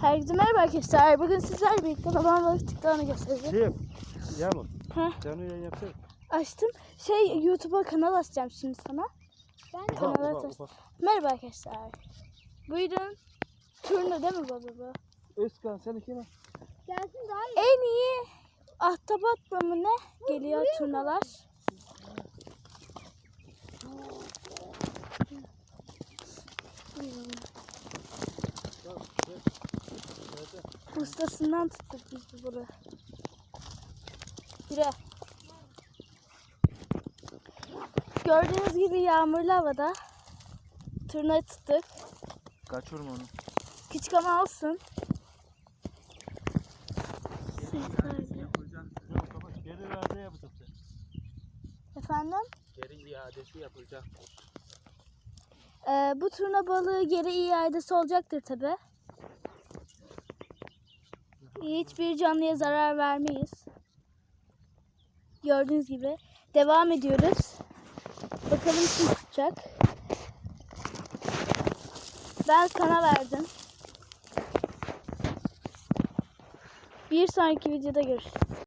Herkese merhaba arkadaşlar. Bugün sizlerle birlikte babam balık TikTok'unu göstereceğim. Kim? Yağmur. Heh. Canlı yayın yapsana. Açtım. Şey YouTube'a kanal açacağım şimdi sana. Ben de kanal açacağım. Merhaba arkadaşlar. Buyurun. Turna değil mi baba bu? Özkan sen kime? Gelsin daha iyi. En iyi ahtapot mı ne geliyor turnalar. Ustasından tuttuk biz bu bunu. Yürü. Gördüğünüz gibi yağmurlu havada turna tuttuk. Kaçırma onu. Küçük ama olsun. Geri iade yapacak. Efendim? Geri iadesi yapılacak. Ee, bu turna balığı geri iadesi olacaktır tabi. Hiçbir canlıya zarar vermeyiz. Gördüğünüz gibi. Devam ediyoruz. Bakalım kim tutacak. Ben sana verdim. Bir sonraki videoda görüşürüz.